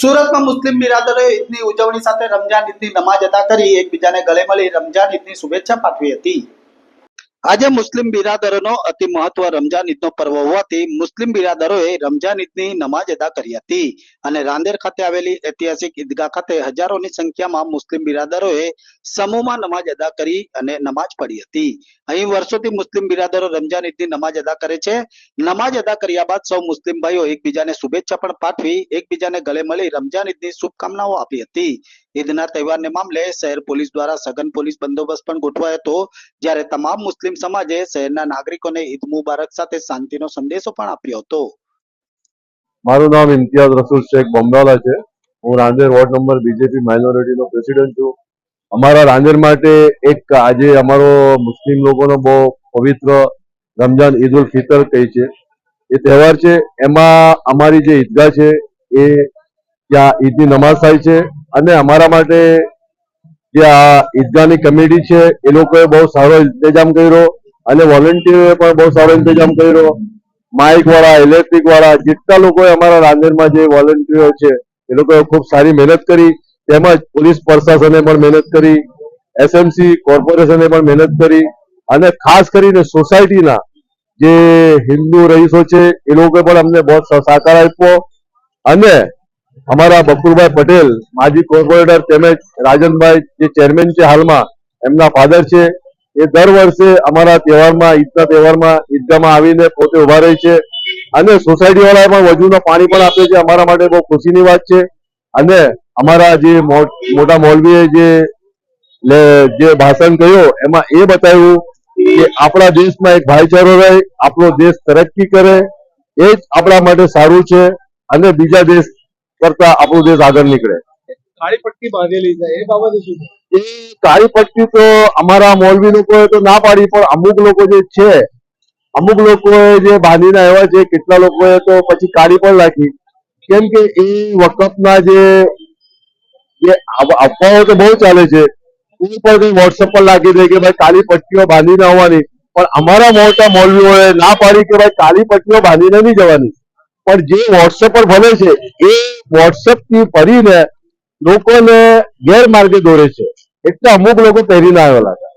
સુરતમાં મુસ્લિમ બિરાદરોએ ઈદની ઉજવણી સાથે રમજાન ઈદની નમાજ અદા કરી. એકબીજાને ગળે મળી રમજાન ઈદની શુભેચ્છા પાઠવી હતી. આજે મુસ્લિમ બિરાદરોનો અતિ મહત્વ રમજાન ઈદનો પર્વ હોવાથી મુસ્લિમ બિરાદરોએ રમજાન ઈદની નમાજ અદા કરી હતી. અને રાંદેર ખાતે આવેલી ઐતિહાસિક ઈદગાહ ખાતે હજારોની સંખ્યામાં મુસ્લિમ બિરાદરોએ સમૂહમાં નમાજ અદા કરી અને નમાજ પડી હતી. અહીં વર્ષોથી મુસ્લિમ બિરાદરો રમજાન ઈદની નમાજ અદા કરે છે. નમાજ અદા કર્યા બાદ સૌ મુસ્લિમ ભાઈઓ એકબીજાને શુભેચ્છા પણ પાઠવી, એકબીજાને ગળે મળી રમજાન ઈદની શુભકામનાઓ આપી હતી. ઈદના તહેવારને મામલે શહેર પોલીસ દ્વારા સઘન પોલીસ બંદોબસ્ત પણ ગોઠવાયો હતો. જ્યારે તમામ મુસ્લિમ સમાજે શહેરના નાગરિકોને ઈદ મુબારક સાથે શાંતિનો સંદેશો પણ આપ્યો હતો. મારું નામ ઇમ્તિયાઝ રસૂલ શેખ બમરાલા છે. હું રાંદેર વોર્ડ નંબર બીજેપી માઇનોરિટીનો પ્રેસિડેન્ટ છું. અમારા રાંદેર માટે એક આજે અમારો મુસ્લિમ લોકોનો બહુ પવિત્ર રમજાન ઈદ ઉલ ફિતર કહી છે. એ તહેવાર છે. એમાં અમારી જે ઈદગાહ છે, એ ત્યાં ઈદની નમાઝ થાય છે. અને અમારા માટે જે આ ઈદગાહની કમિટી છે, એ લોકોએ બહુ સારો ઇંતજામ કર્યો અને વોલેન્ટિયરોએ પણ બહુ સારો ઇંતજામ કર્યો. માઇક વાળા ઇલેક્ટ્રિક વાળા જેટલા લોકોએ અમારા રાંદેરમાં જે વોલેન્ટિયરો છે, એ લોકોએ ખૂબ સારી મહેનત કરી. તેમજ પોલીસ પ્રશાસને પણ મહેનત કરી. એસએમસી કોર્પોરેશને પણ મહેનત કરી. અને ખાસ કરીને સોસાયટીના જે હિન્દુ રહીશો છે, એ લોકોએ પણ અમને બહુ સહકાર આપ્યો. અને અમારા બકુરભાઈ પટેલ, માજી કોર્પોરેટર તેમજ રાજનભાઈ જે ચેરમેન છે હાલમાં, એમના ફાધર છે. એ દર વર્ષે અમારા તહેવારમાં, ઈદના તહેવારમાં ઈદગાહમાં આવીને પોતે ઊભા રહે છે. અને સોસાયટી વાળાએ પણ વજુના પાણી પણ આપે છે. અમારા માટે બહુ ખુશીની વાત છે. અને અમારા જે મોટા મોલવીએ જે જે ભાષણ કહ્યું એમાં એ બતાવ્યું કે આપણા દેશમાં એક ભાઈચારો રહે, આપણો દેશ તરક્કી કરે. એ જ આપણા માટે સારું છે. અને બીજા દેશ કરતા આપણો દેશ આગળ નીકળે. કાળી પટ્ટી બાંધેલી છે એ બાબતે શું એ કાળી પટ્ટી તો અમારા મૌલવી લોકોએ તો ના પાડી પણ અમુક લોકો જે છે અમુક લોકોએ જે બાંધીને આવ્યા છે કેટલા લોકોએ તો પછી કાળી પણ રાખી કેમ કે એ વખતના જે જે અફ- અફવાઓ તો બહુ ચાલે છે. એ પણ કઈ વોટ્સઅપ પર લાગી દે કે ભાઈ કાળી પટ્ટીઓ બાંધીને આવવાની પણ અમારા મોટા મૌલવીઓએ ના પાડી કે ભાઈ કાળી પટ્ટીઓ બાંધીને નહીં જવાની. પણ જે વોટ્સઅપ પર ભલે છે, એ વોટ્સએપથી ફરીને લોકોને ગેરમાર્ગે દોરે છે. એટલે અમુક લોકો પહેરીને આવેલા હતા